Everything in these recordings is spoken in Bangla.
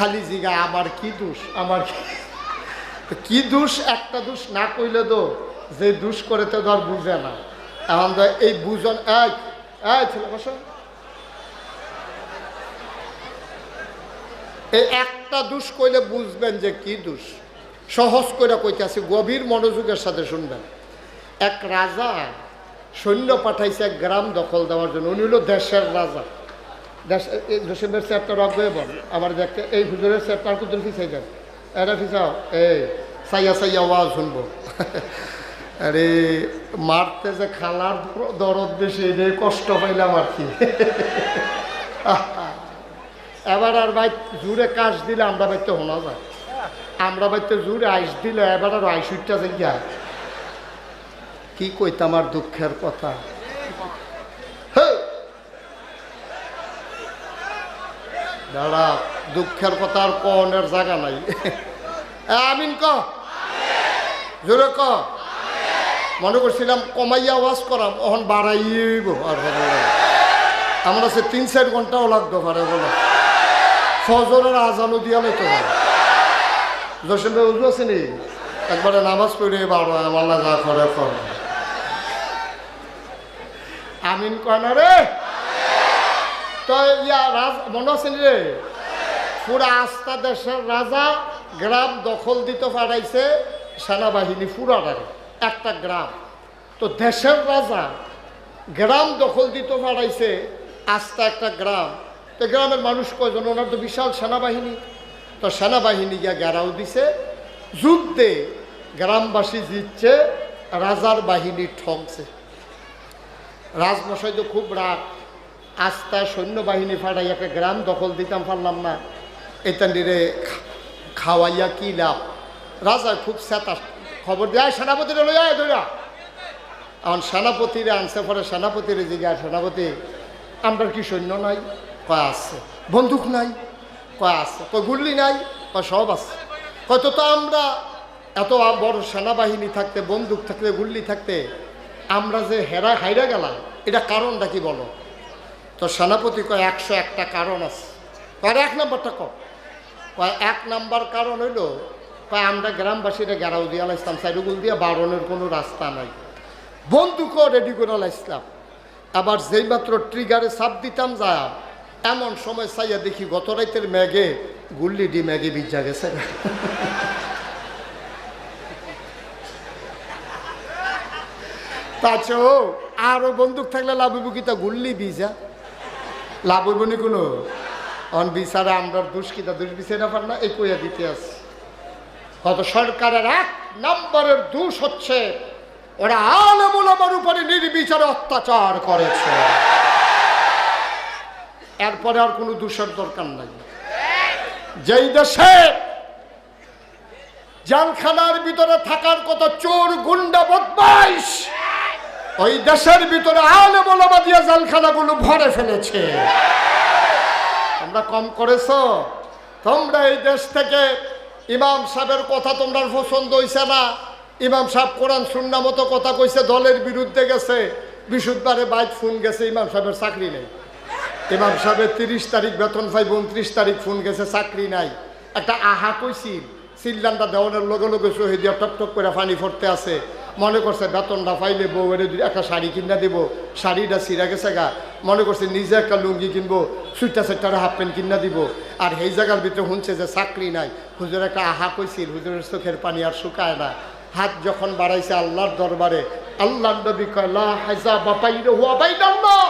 খালি জিগা আমার কি দোষ? আমার কি দোষ? একটা দোষ না কইলে তো যে দোষ করে তো ধর বুঝে না। এখন এই বুঝন, এই বসো। এই একটা দোষ কইলে বুঝবেন যে কি দোষ। সহজ করে কইতেছি, গভীর মনোযোগের সাথে শুনবেন। এক রাজা সৈন্য পাঠাইছে এক গ্রাম দখল দেওয়ার জন্য, উনি হলো দেশের রাজা। বল আমার দেখতে, এই হুজুরের চ্যাপ্টার কুদুর ফিসাই দেন? এটা ফিসাও এই, সাইয়া সাইয়া ওয়াজ শুনব। আরে, মারতে যে খালার দরদ বেশি এটাই কষ্ট পাইলাম আর কি। এবার আর ভাই, জুড়ে কাশ দিলে আমরা বাইতে শোনা যায়। আমরা বাইতে জুড়ে আইস দিলে এবার আর আইস উঠটা কি কইতাম আর দুঃখের কথা? দাঁড়া, দুঃখের কথা আর কনের জায়গা নাই। আমিন ক। জোরে ক। মনে করছিলাম কমাইয়া ওয়াজ করাম ওখান বাড়াইব আর আমার আছে, তিন চার ঘন্টাও লাগতো পারে বলো। ফজরের আজানও দিয়ালে তো জসিম ভাই উজু আছে নি? একবারে নামাজ পড়ে বারো আমার যা করে কর। আমিন কয় না রে? তো ইয়া রাজ, মনে রে? পুরা আস্থা দেশের রাজা গ্রাম দখল দিতে পারাইছে সেনাবাহিনী পুরাটারে একটা গ্রাম। তো দেশের রাজা গ্রাম দখল দিতে পারাইছে আস্থা একটা গ্রাম। তো গ্রামের মানুষ কয়জন? ওনার তো বিশাল সেনাবাহিনী। তো সেনাবাহিনী গিয়া গেরাও দিছে। যুদ্ধে গ্রামবাসী জিতছে, রাজার বাহিনী ঠকছে রাজমশাই তো খুব রাগ। আস্থা সৈন্যবাহিনী ফাটাই একটা গ্রাম দখল দিতাম পারলাম না। এটা নিরে খাওয়াইয়া কি লাভ? রাজা খুব সেতা খবর দেয় সেনাপতিরে লইয়া ধরা এখন সেনাপতিরে আনছে, পরে সেনাপতিরে জিজ্ঞাসা সেনাপতি, আমরা কি সৈন্য নাই? কয়, আছে। বন্দুক নাই? কয়, আছে। কয়, গুল্লি নাই? কয়, সব আছে। কয়, তো তো আমরা এত বড় সেনাবাহিনী থাকতে, বন্দুক থাকতে, গুল্লি থাকতে, আমরা যে হেরা, হাইরা গেলাম, এটা কারণটা কি বলো? তো সেনাপতি কয়, একশো একটা কারণ আছে। কয়, এক নম্বরটা কর কয়, এক নাম্বার কারণ হইল, কয়, আমরা গ্রামবাসীরা গেরাও দিয়ে আলাইসলাম সাইডুগুল দিয়ে বারণের কোনো রাস্তা নাই। বন্দুকও রেডি করে আলাইসলাম আবার যেই মাত্র ট্রিগারে সাপ দিতাম যা, এমন সময় চাইয়া দেখি গত রাইতের ম্যাগে গুল্লি ডি ম্যাগে ভিজা গেছে। তাছো আরও বন্দুক থাকলে লাভ কি গুল্লি ভিজা? লাভ হইব নি কোনো? অন বিচারে আমরা দুষ্কিতা দুষ্বিচারা পার না, এই কইয়া দিতে আছে কত সরকারের এক নম্বরের দোষ হচ্ছে, ওরা আলমুলামার উপরে নির্বিচারে অত্যাচার করেছে। এরপরে আর কোনো দোষের দরকার নাই। যেই দেশে জেলখানার ভিতরে থাকার কত চোর, গুন্ডা, বদমাইশ ওই দেশের ভিতরে আলমুলামা দিয়ে জেলখানাগুলো ভরে ফেলেছে। তোমরা কম করেছ? তোমরা এই দেশ থেকে ইমাম সাহেবের কথা তোমরা পছন্দ হইছে না? ইমাম সাহেব কোরআন শুননা মতো কথা কইছে, দলের বিরুদ্ধে গেছে, বিশুদ্ধবারে বাইক ফোন গেছে, ইমাম সাহেবের চাকরি নেই। ইমাম সাহেবের তিরিশ তারিখ বেতন পাইব উনত্রিশ তারিখ ফোন গেছে, চাকরি নাই। একটা আহা কইছিল সিল্লানটা দেওয়ানের লগে লগে শহীদিয়া টক করে পানি ফরতে আছে। মনে করছে বেতনটা পাইলে বউয়ের একটা শাড়ি কিনা দিব, শাড়িটা সিরা গেছে গা। মনে করছে নিজে একটা লুঙ্গি কিনবো সুইটা সেটারে হাফ প্যান্ট কিনা দিব। আর এই জায়গার ভিতরে শুনছে যে চাকরি নাই। হুজুর একটা আহা কইছিল, হুজুরের চোখের পানি আর শুকায় না। হাত যখন বাড়াইছে আল্লাহর দরবারে আল্লাহ নবী কয়, লা হাজা বাপাইরে হুয়া বাইনাল্লাহ।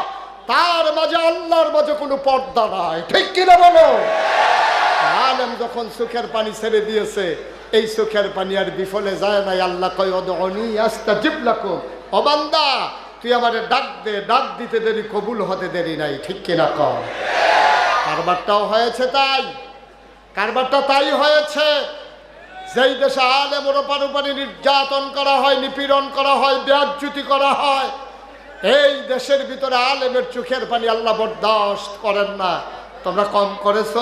তার মাঝে আল্লাহর মাঝে কোনো পর্দা নাই। ঠিক কিনা বলো? আলেম যখন চোখের পানি ছেড়ে দিয়েছে এই চোখের পানি আর বিফলে যায় নাই, আল্লাহ কয় অবান্দা তুই আমারে ডাক দে, ডাক দিতে দেরি, কবুল হতে দেরি নাই, ঠিক কিনা কর কারবারটাও হয়েছে তাই, কারবারটা তাই হয়েছে। যেই দেশে আলেম ওরপার উপরে নির্যাতন করা হয়, নিপীড়ন করা হয় ব্যাজ্যুতি করা হয়, এই দেশের ভিতরে আলেমের চোখের পানি আল্লাহ বরদাস্ত করেন না। তোমরা কম করেছ,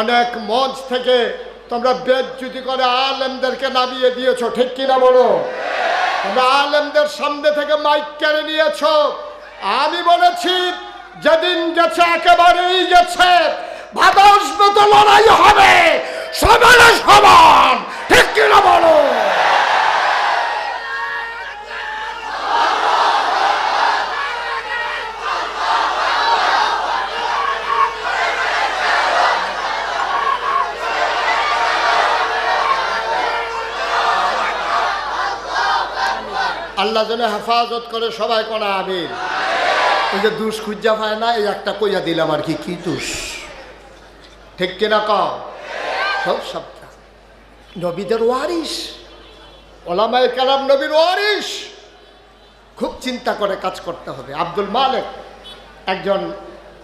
অনেক মঞ্চ থেকে তোমরা বেদ যদি করে আলেমদেরকে নামিয়ে দিয়েছ, ঠিক কিনা বলো? তোমরা আলেমদের সামনে থেকে মাইক কেড়ে নিয়েছ। আমি বলেছি, যেদিন গেছে একেবারেই গেছে। বাধা মতো লড়াই হবে সমানে সমান, ঠিক কিনা বলো? আল্লাহ যেন হেফাজত করে সবাই কোনা আমিন। ওই যে দুষ খুঁজা পায় না এই একটা কইয়া দিলাম আর কি কি দুষ? ঠিক কিনা ক সব সবটা নবীদের ওয়ারিস ওলামায় কালাম নবীর ওয়ারিস খুব চিন্তা করে কাজ করতে হবে। আব্দুল মালিক একজন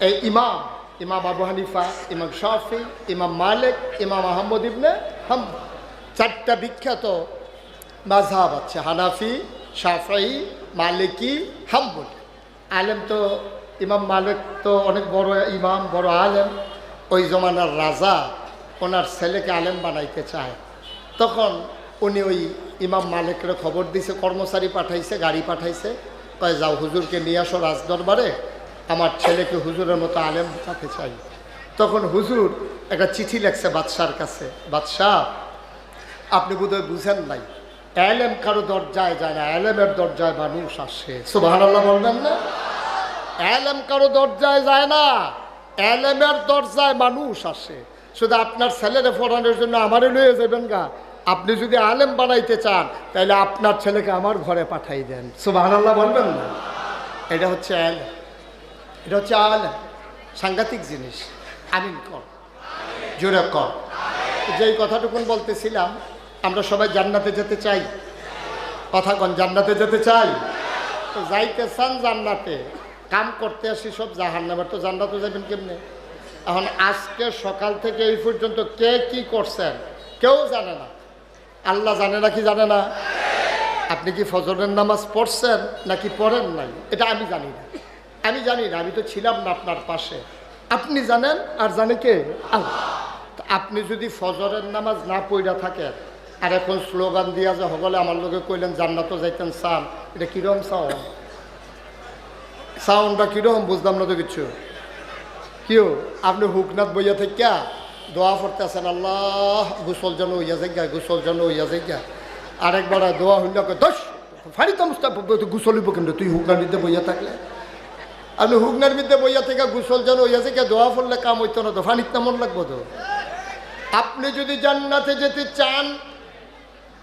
এই ইমাম ইমাম আবু হানিফা ইমাম শাফি ইমাম মালিক ইমাম আহমদ ইবনে হাম চারটা বিখ্যাত মাঝহাব আছে হানাফি শাফাই, মালিকি, হাম্বুল। আলেম তো, ইমাম মালিক তো অনেক বড় ইমাম, বড় আলেম। ওই জমানার রাজা ওনার ছেলেকে আলেম বানাইতে চায়। তখন উনি ওই ইমাম মালিকের খবর দিছে, কর্মচারী পাঠাইছে, গাড়ি পাঠাইছে। কয়, যাও হুজুরকে নিয়ে আসো রাজদরবারে। আমার ছেলেকে হুজুরের মতো আলেম বানাতে চাই। তখন হুজুর একটা চিঠি লেখছে বাদশার কাছে, বাদশাহ, আপনি বোধহয় বুঝেন নাই এলেম কারও দরজায় যায় না, এলেমের দরজায় মানুষ আসে। সুবাহান বলবেন না? এলেম কারও দরজায় যায় না, এলেমের দরজায় মানুষ আসে। শুধু আপনার ছেলেরে পড়ানোর জন্য আমারও লয়ে যাবেন গা। আপনি যদি আলেম বানাইতে চান তাহলে আপনার ছেলেকে আমার ঘরে পাঠাই দেন। সুবাহান আল্লাহ বলবেন না? এটা হচ্ছে আলেম এটা হচ্ছে আলেম। সাংঘাতিক জিনিস। আমিন কর। জোরে কর। যেই কথাটুকুন বলতেছিলাম আমরা সবাই জান্নাতে যেতে চাই। কথা কন জান্নাতে যেতে চাই। তো যাইতে চান জান্নাতে, কাম করতে আসি সব জাহান নামের তো জান্নাতে যাবেন কেমনে? এখন আজকে সকাল থেকে এই পর্যন্ত কে কি করছেন, কেউ জানে না। আল্লাহ জানে না কি জানে না? আপনি কি ফজরের নামাজ পড়ছেন নাকি পড়েন নাই? এটা আমি জানি না। আমি জানি না, আমি তো ছিলাম না আপনার পাশে। আপনি জানেন আর জানে কে? আপনি যদি ফজরের নামাজ না পড়া থাকেন আর এখন স্লোগান দিয়া যে সকলে আমার লোকে কইলেন জান্নাতও যাইতেন চান এটা কিরম সাউন্ড? সাউন্ডটা কীরকম বুঝলাম না তো কিছু। কিও আপনি হুকনাথ বইয়া থেকে দোয়া পড়তে আছেন আল্লাহ, গুসল যেন হইয়া যাইগা, গুসল যেন হইয়া যাইগা। আরেকবার দোয়া হইল দশ ফাড়ি তামস্তা গুসল হইব কিন্তু তুই হুকনার বিদ্যে বইয়া থাকলে? আপনি হুকনার বিদ্যে বইয়া থেকে গুসল যেন হইয়া যাইগা, দোয়া পড়লে কাম হইতো না তো ফানিত মন লাগবো তো? আপনি যদি জান্নাতে যেতে চান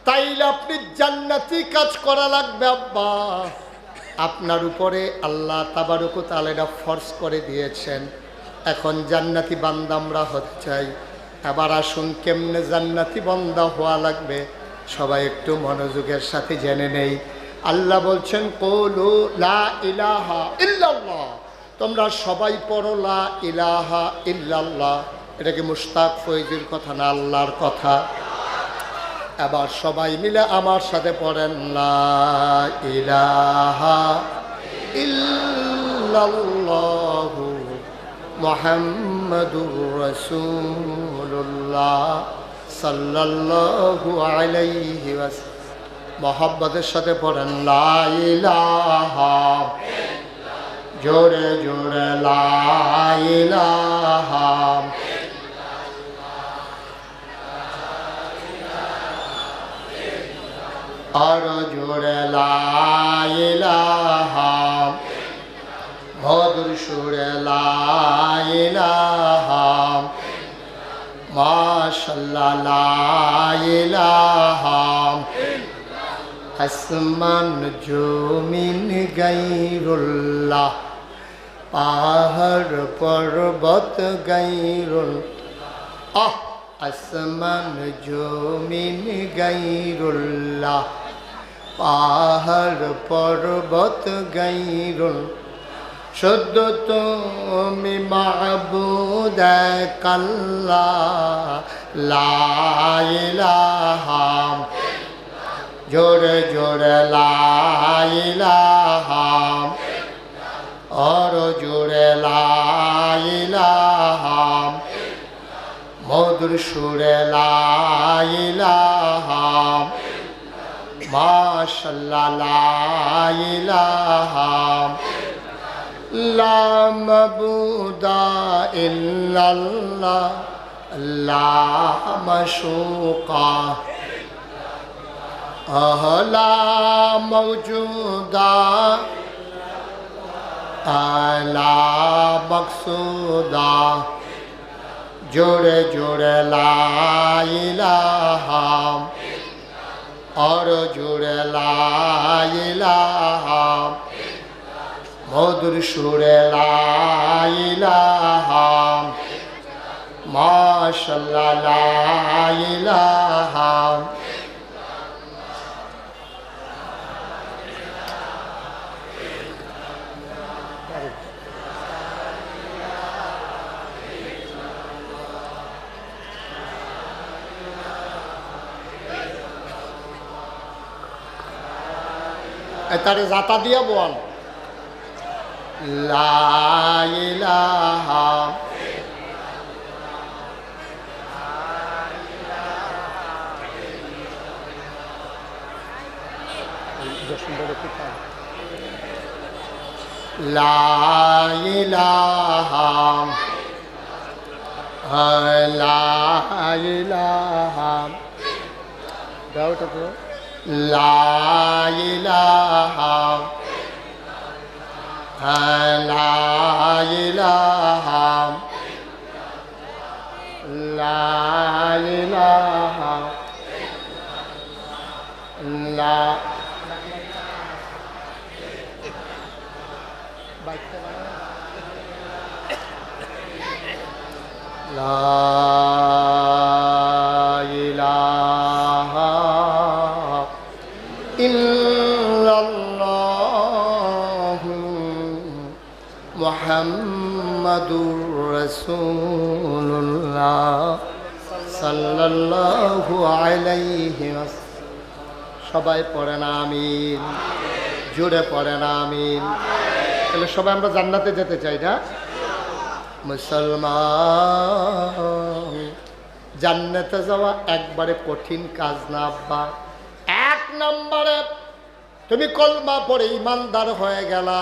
তাইলে আপনি জান্নাতি কাজ করা লাগবে, আব্বা। আপনার উপরে আল্লাহ তাবারুকু তালেরা ফর্স করে দিয়েছেন। এখন জান্নাতি বান্দা আমরা হতে চাই। আবার আসুন, কেমনে জান্নাতি বান্দা হওয়া লাগবে? সবাই একটু মনোযোগের সাথে জেনে নেই। আল্লাহ বলছেন, কোলু লা ইলাহা ইল্লাল্লাহ। তোমরা সবাই পড়ো, লা ইলাহা ইল্লাল্লাহ। এটা কি মুশতাক ফৈজির কথা না আল্লাহর কথা? এবার সবাই মিলে আমার সাথে পড়েন ইলাহা সাল্লাল্লাহু আলাইহি সাথে পড়েন, লা জোরে জোরে, লা ইলাহা আর জোরে লাইলাহা মধুর সুরে লাইলাহা মাশাল্লাহ লাইলাহা আসমান জমিন গাইরুল্লাহ। পাহাড় পর্বত গাইরুল আহ! আসমান জমিন গাইরুল্লাহ, পাহাড় পর্বত গাইরুল। শুদ্ধ তুমি মাহবুদ কাল্লা লাইলাহাম জোরে জোরে লাইলাহাম और জোরে লাইলাহাম মধুর সুরে লাইলাহাম মাশাল্লাহ লাইলাহাম لا معبود إلا الله لا مشوقا لا موجودا لا مقصودا জোরে জোরে লাইলাহাম আর জোরে লাইলাহাম মধুর সুরে লাইলাহাম মাশাল্লাহ লাইলাহাম তারে জাতা দিয়া বল লাইলাহা লাইলাহা দাওটা তো। লাইলাহা লাইলাহা লাইলাহা লা لا মোহাম্মদুর রসুল্লাহ সাল্লাল্লাহু আলাইহি সবাই পড়েন আমিন। জুড়ে পড়েন আমিন। তাহলে সবাই আমরা জান্নাতে যেতে চাই না? মুসলমান, জান্নাতে যাওয়া একবারে কঠিন কাজ না, আব্বা। এক নম্বরে তুমি কলমা পড়ে ইমানদার হয়ে গেলা।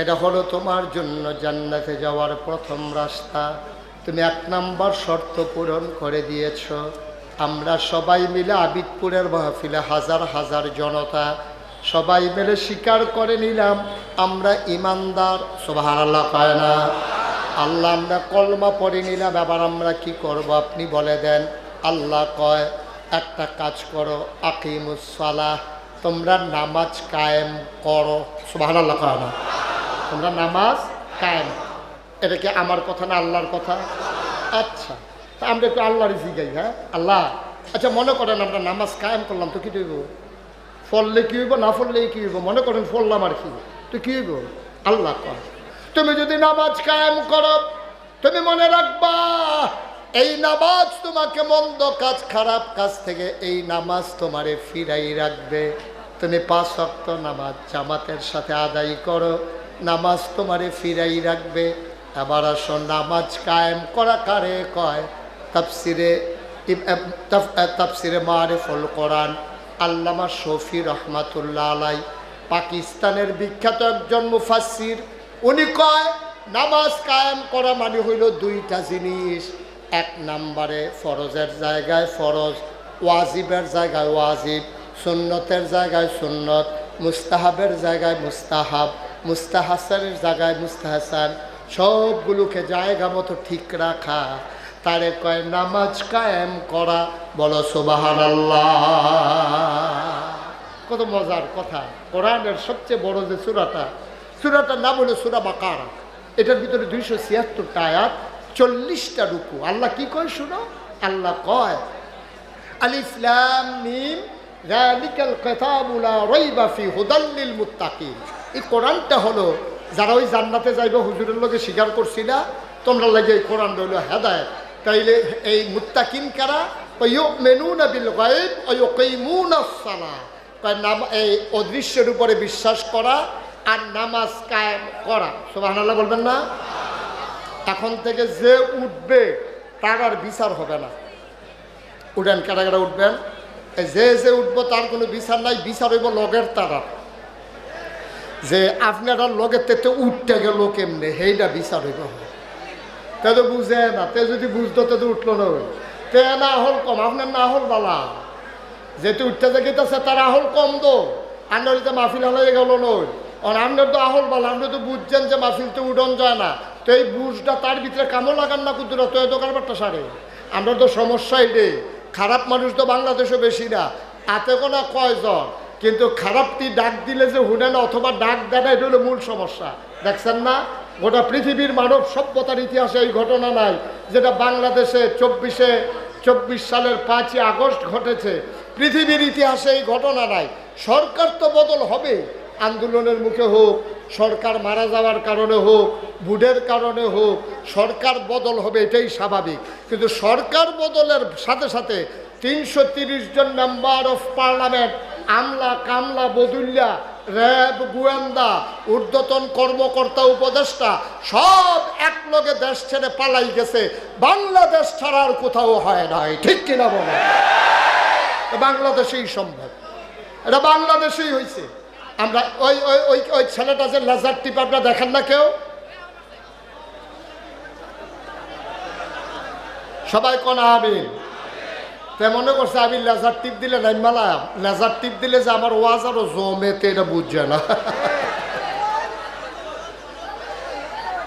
এটা হলো তোমার জন্য জান্নাতে যাওয়ার প্রথম রাস্তা। তুমি এক নাম্বার শর্ত পূরণ করে দিয়েছ। আমরা সবাই মিলে আবিদপুরের মাহফিলে হাজার হাজার জনতা সবাই মিলে স্বীকার করে নিলাম, আমরা ইমানদার। সোভার আল্লাহ পায় না? আল্লাহ, আমরা কলমা পড়ে নিলাম এবার আমরা কি করব আপনি বলে দেন। আল্লাহ কয়, একটা কাজ করো আকিমুসালাহ তোমরা নামাজ কায়েম করো। সুবাহ আল্লাহ কয় না? তোমরা নামাজ কায়েম। এটা কি আমার কথা না আল্লাহর কথা? আচ্ছা তা আমরা একটু আল্লাহর জিগাই হ্যাঁ? আল্লাহ আচ্ছা মনে করেন আমরা নামাজ কায়েম করলাম, তো কি হইব? ফললে কি হইব, না ফললে কি হইব? মনে করেন ফললাম আর কি, তো কি হইব? আল্লাহ কয়, তুমি যদি নামাজ কায়েম করো, তুমি মনে রাখবা, এই নামাজ তোমাকে মন্দ কাজ, খারাপ কাজ থেকে এই নামাজ তোমারে ফিরাই রাখবে। তুমি পাঁচ অক্ত নামাজ জামাতের সাথে আদায় করো নামাজ তোমারে ফিরাই রাখবে। এবার আসো, নামাজ কায়েম করা কারে কয়? তাফসিরে তাফসিরে মারেফুল কোরআন, আল্লামা শফি রহমাতুল্লাহ আলাই পাকিস্তানের বিখ্যাত একজন মুফাসির উনি কয়, নামাজ কায়েম করা মানে হইল দুইটা জিনিস। এক নম্বরে ফরজের জায়গায় ফরজ, ওয়াজিবের জায়গায় ওয়াজিব, সুন্নতের জায়গায় সুন্নত, মুস্তাহাবের জায়গায় মুস্তাহাব। মুস্তাহাসানের জায়গায় মুস্তাহাসান সবগুলোকে জায়গা মতো ঠিক রাখা। তারে কয়, নামাজ কায়েম করা। বলো সোবাহান কত মজার কথা। কোরআনের সবচেয়ে বড় যে সুরাটা, সুরাটার নাম হলো সুরা বা বাকারা। এটার ভিতরে দুইশো ছিয়াত্তরটা আয়াত, চল্লিশটা রুকু। আল্লাহ কি কয় শুনো? আল্লাহ কয় আলিফলাম মিম রালিকাল কেতাবুলা রইবা ফি হুদাল্লিল মুত্তাকিন। এই কোরআনটা হলো, যারা ওই জান্নাতে যাইবে, হুজুরের লোকে স্বীকার করছি না, তোমরা লাগে এই কোরআন রইল হেদায়ত। তাইলে এই মুত্তাকিন কারা? এই অদৃশ্যের উপরে বিশ্বাস করা আর নামাজ কায়েম করা। সোহান আল্লাহ বলবেন না? এখন থেকে যে উঠবে, তার আর বিচার হবে না। উঠেন, কারা কারা উঠবেন? যে যে উঠবো, তার কোনো বিচার নাই, বিচার হইব লগের তারা যে আপনারা লগের তেতে উঠতে গেল কেমনে? সেইটা বিচার হইব। তে তো বুঝে না, তে যদি বুঝতো তে তো উঠল না তে না হল কম, আপনার না হল বালা। যেহেতু উঠতে যে গেতেছে তার আহল কম দো। আন্নার তো মাহফিল হলে গেল নই আর আপনার তো আহল বালা আপনি তো বুঝছেন যে মাহফিল তো উডন যায় না। তো এই বুঝটা তার ভিতরে কামও লাগান না কুতুরা তো এত কারবারটা সারে। আমরা তো সমস্যা এটাই খারাপ মানুষ তো বাংলাদেশে বেশি না। আতে কোনো কয়জন? কিন্তু খারাপটি ডাক দিলে যে হুনে না অথবা ডাক দেয় এটা হলো মূল সমস্যা। দেখছেন না? গোটা পৃথিবীর মানব সভ্যতার ইতিহাসে এই ঘটনা নাই, যেটা বাংলাদেশে চব্বিশে, চব্বিশ সালের পাঁচই আগস্ট ঘটেছে। পৃথিবীর ইতিহাসে এই ঘটনা নাই। সরকার তো বদল হবে। আন্দোলনের মুখে হোক, সরকার মারা যাওয়ার কারণে হোক বুডের কারণে হোক, সরকার বদল হবে, এটাই স্বাভাবিক। কিন্তু সরকার বদলের সাথে সাথে তিনশো জন মেম্বার অফ পার্লামেন্ট আমলা কামলা বদুল্লা র্যাব গোয়েন্দা, ঊর্ধ্বতন কর্মকর্তা উপদেষ্টা, সব একলগে দেশ ছেড়ে পালাই গেছে। বাংলাদেশ ছাড়া আর কোথাও হয় নাই। ঠিক কিনা বলে? বাংলাদেশেই সম্ভব। এটা বাংলাদেশেই হয়েছে আমরা ওই ওই ওই ওই ছেলেটা যে লেজার টিপ আপনারা দেখেন না কেউ? সবাই কোন আমিন? তে মনে করছে আমি লেজার টিপ দিলে নাই, মালা লেজার টিপ দিলে যে আমার ওয়াজ আরও জমেতে এটা বুঝছে না।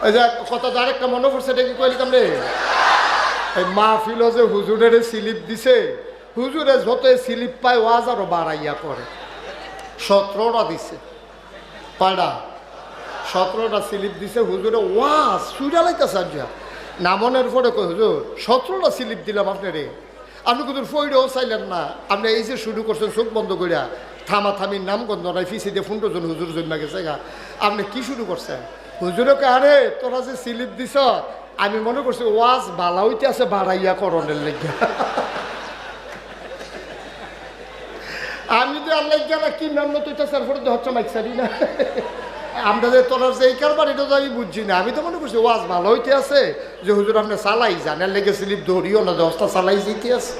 ওই যে কথা তো আরেকটা মনে পড়ছে, এটা কি কইলাম রে এই মাহফিল যে হুজুরের স্লিপ দিছে, হুজুরে যত স্লিপ পায়, ওয়াজ আরও বাড়াইয়া করে। সতেরোটা দিছে। কয়টা? সতেরোটা স্লিপ দিছে, হুজুরে ওয়াজ সুইরা লাইতেছে আজ নামনের পরে কই হুজুর, সতেরোটা স্লিপ দিলাম আপনারে। আপনি কিন্তু ফইরেও চাইলেন না। আপনি এই যে শুরু করছেন, চোখ বন্ধ করিয়া থামা থামির নাম গন্ধ নাই, ফিসি দিয়ে ফুন্টো জন, হুজুর জন্ম গেছে গা। আপনি কি শুরু করছেন? হুজুরকে আরে, তোরা যে স্লিপ দিছ, আমি মনে করছি ওয়াজ বালা হইতে আছে, বাড়াইয়া করণের লেগে আমি তো আল্লাহ কি নাম তো হচ্ছে মাইক সারি না। আমরা যে তোলার যে এই কারবার, এটা তো আমি বুঝছি না। আমি তো মনে করছি, ওয়াজ ভালো হইতে আছে, যে হুজুর আপনি চালাই যান। এর লেগে স্লিপ ধরিও না, দশটা চালাই যেতে আছে।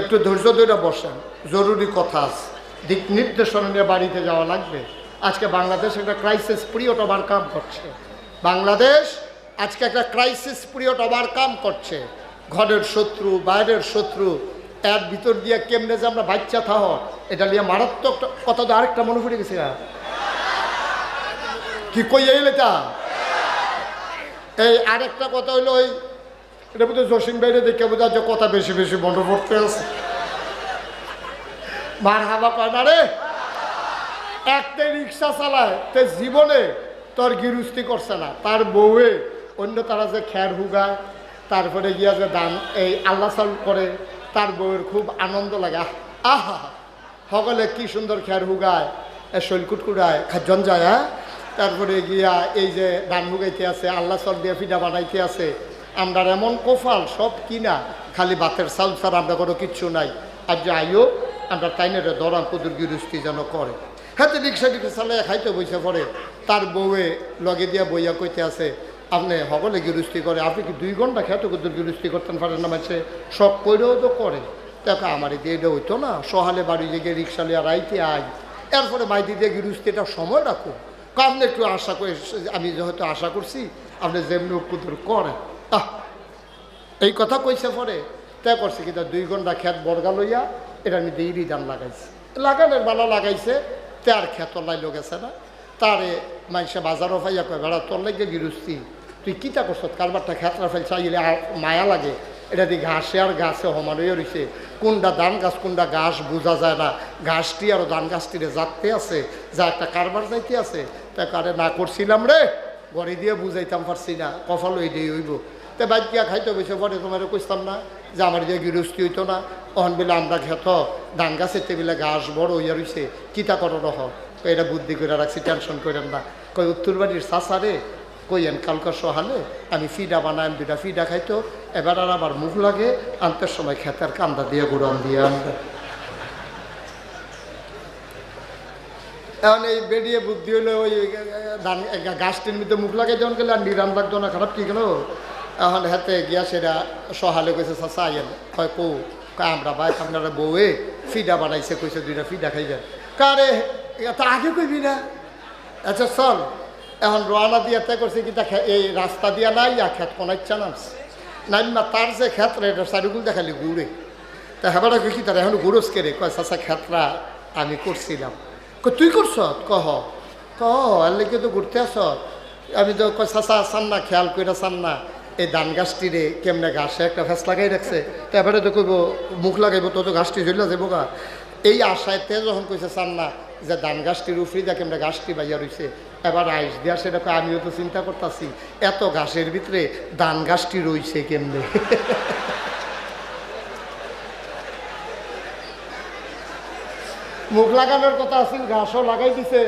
একটু ধৈর্য ধরে বসেন, জরুরি কথা আছে। দিক নির্দেশনা নিয়ে বাড়িতে যাওয়া লাগবে। আজকে বাংলাদেশ একটা ক্রাইসিস পিরিয়ড ওভারকাম করছে। বাংলাদেশ আজকে একটা ক্রাইসিস পিরিয়ড ওভারকাম করছে। ঘরের শত্রু, বাইরের শত্রু, এর ভিতর দিয়ে কেমনে যে আমরা বাচ্চা থাহ এটা নিয়ে মারাত্মক কথা তো আরেকটা মনে পড়ে গেছে? কি কই এলে তা এই আরেকটা কথা হইল ওই এটা বোধহয় জসিম বাইরে দেখে বোঝা যে কথা বেশি বেশি মনে পড়তে আছে। মার হাবা কয় না রে একটা রিক্সা চালায় তে জীবনে তোর গিরুস্তি করছে না। তার বউয়ে অন্য তারা যে খ্যার হুগায় তারপরে গিয়া যে দান এই আল্লাহ চাল করে তার বউয়ের খুব আনন্দ লাগে। আহ, সকলে কি সুন্দর খ্যার হুগায় শৈলকুট কুড়ায় খাজন যায় হ্যাঁ? তারপরে গিয়া এই যে ধান হুগাইতে আছে, আল্লাহ চল দিয়ে ফিডা বানাইতে আছে, আমরা এমন কোফাল সব কিনা, খালি বাতের চাল ছাড়া আমরা কোনো কিচ্ছু নাই। আর যে আইও আমরা তাইনের দরাম কুদুর গিরুস্তি যেন করে। হাতে রিক্সা টিক্সা চালাই খাইতে বইসে পড়ে। তার বউয়ে লগে দিয়া বইয়া কইতে আছে, আপনি সকলে গিরুস্তি করে, আপনি কি দুই ঘণ্টা খেতে কুদুর গিরুস্তি করতেন পারেন না মাঝে শখ কইরেও তো করে। দেখো, আমার দিয়ে এটা হইতো না, সহালে বাড়ি জেগে রিক্সা লিয়া রাইতে আয়। এরপরে মাইদি দিয়ে গিরুস্তিটা সময় রাখো আপনি একটু আশা করে, আমি যেহেতু আশা করছি, আপনি যেমনি কুদুর করেন। আহ, এই কথা কইছে পরে, তে করছে কিন্তু দুই ঘণ্টা খেত বর্গা লইয়া, এটা আমি দেইরি দাম লাগাইছি। লাগানোর বালা লাগাইছে তে আর খেত লাইলো গেছে না। তারে মানুষে বাজারও পাইয়া কয়, বেড়া, তোর লাগে গিরুস্তি। তুই কিতা করছ? কারবারটা খেতরা ফেল চাইলে মায়া লাগে। এটা দিয়ে ঘাসে আর গাছে হয়ে রয়েছে কোনটা ধান গাছ কোনটা ঘাস, বোঝা যায় না। ঘাসটি আর ধান গাছটিরে যাতে আছে, যা একটা কারবার যাইতে আছে তা কারে না করছিলাম রে? গড়ি দিয়ে বুঝাইতাম পারছি না কফাল ওই দিয়ে হইব। তে বাইক গিয়া খাইতে বসে পরে তোমার কইতাম না যে আমার দিয়ে গৃহস্থী হইতো না। অহন বেলা আমরা খেত, ধান গাছের টেবিলে ঘাস বড় হইয়া রইছে কিতা করো রহ এটা বুদ্ধি করে রাখছি, টেনশন করেন না। কই, উত্তর বাড়ির চাষারে কইয়েন কালকার সহালে আমি ফিডা বানাই দুটা ফিডা খাইতো, এবার আর আবার মুখ লাগে, আনতে সময় খেতের কান্দা দিয়ে গুড়ান দিয়ে আনবে। এখন এই বেরিয়ে বুদ্ধি হলো ওই গাছটির মধ্যে মুখ লাগাই যখন গেলে আর লাগতো না, খারাপ কি কেন এখন হাতে গিয়া সেটা সহালে কইছে চাচা আইয়েন। কয়, কৌ আমরা ভাই, আপনারা বউয়ে ফিডা বানাইছে, কইছে দুইটা ফিডা খাই খাইবেন কারে এটা আগে কইবি না। আচ্ছা চল। এখন রোয়ানা দিয়ে তাই করছে কি এই রাস্তা দিয়া নাই ইয়া খেত কোনাইচ্ছা নামস নাইমা তার যে ক্ষেত্রে এটা চারিগুল দেখালি ঘুরে। তা হেবাটা কি তার এখন ঘুরোস কে রে? কয়, চাচা ক্ষেত্রা আমি করছিলাম। তুই করছ কহ। ক আর লেগে তো ঘুরতে আস আমি তো চাচা আসান না, খেয়াল করে আসান না। এই ধান গাছটি রে কেমনে ঘাসে একটা ফেস লাগাই রাখছে? তারপরে তো কইব, মুখ লাগাইব, তো তো গাছটি ঝুলে যাব গা। এই আশায় তে যখন কইছে চান না, যে ধান গাছটির উফরি দেখে কেমনে গাছটি বাইয়া রইছে, এবার আইস দিয়া সেটা কয়, আমিও তো চিন্তা করতেছি, এত ঘাসের ভিতরে ধান গাছটি রইছে কেমনে? মুখ লাগানোর কথা আছিল, ঘাসও লাগাই দিছে।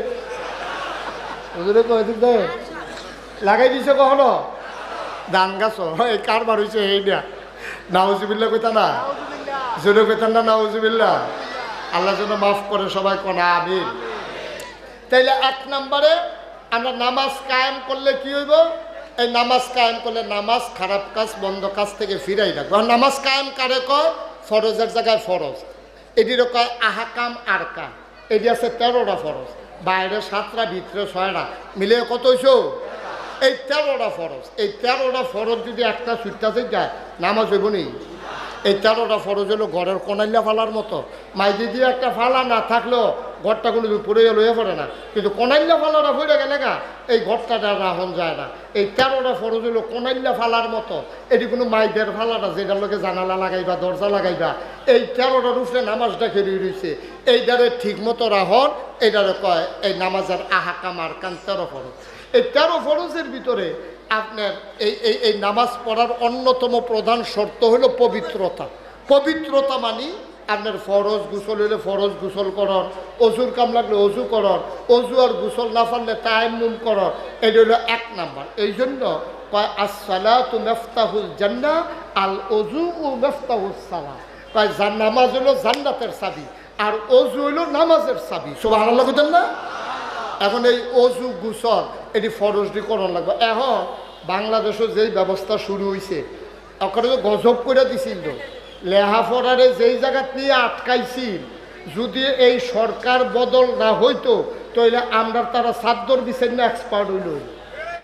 হুজুরে কয় দিক দে? লাগাই দিছে কখনো? ধান গাছও, এই কারবার হয়েছে এইটা নাউজুবিল্লা কইতা না? জোরে কইতান না নাউজুবিল্লা আল্লাহ যেন মাফ করে সবাই কোনা, আমিন। তাইলে এক নম্বরে আমরা নামাজ কায়েম করলে কি হইব? এই নামাজ কায়েম করলে নামাজ খারাপ কাজ, বন্ধ কাজ থেকে ফিরাই রাখব নামাজ কায়েম কারে কয়? ফরজের জায়গায় ফরজ। এটিরও কয় আহাকাম আর কাম এটি আছে তেরোটা ফরজ। বাইরে সাতটা, ভিতরে ছয়টা। মিলে কত হইছো? এই তেরোটা ফরজ। এই তেরোটা ফরজ যদি একটা ছুটতে যায় নামাজ হইব নি? এই তেরোটা ফরজ হলো ঘরের কোনাইলা ফালার মতো। মাইদি দিয়ে একটা ফালা না থাকলেও ঘরটা কোনো পড়ে লইয়া পড়ে না। কিন্তু কনাইল্লা ফালাটা পড়ে গেলে গা, এই ঘরটা রাহন যায় না। এই তেরোটা ফরজ হলো কনাইল্লা ফালার মতো। এটি কোনো মাইদের ফালাটা, যেটার লোকে জানালা লাগাইবা, দরজা লাগাইবা। এই তেরোটার উপরে নামাজটা খেয়ে রয়েছে এইটারে ঠিক মতো রাহন এইটারে কয়, এই নামাজের আহাকাম আর কান তেরো ফরজ। এই তেরো ফরজের ভিতরে আপনার এই এই এই নামাজ পড়ার অন্যতম প্রধান শর্ত হলো পবিত্রতা। পবিত্রতা মানি আপনার ফরজ গুসল হইলে ফরজ গুসল করন, অজুর কাম লাগলে অজু করন, অজু আর গুসল না পারলে তায়াম্মুম করন, এটা হলো এক নাম্বার। এই জন্য কয়, আসসালাতু মেফতাহুল জান্না আল অজু ও মেফতাহুল সালাম কয়, জান, নামাজ হলো জান্নাতের চাবি, আর অজু হইল নামাজের চাবি। সব আল্লাহ করতেন না? এখন এই অজু, গুসল, এটি ফরজটি করণ লাগবে। এখন বাংলাদেশও যেই ব্যবস্থা শুরু হয়েছে ওখানে তো গজব করে দিছিল। তো লেহাফড়ারে যেই জায়গাত নিয়ে আটকাইছিল, যদি এই সরকার বদল না হইতো তাহলে আমরা তারা সাদ্দর বিচার না এক্সপার্ট হইল।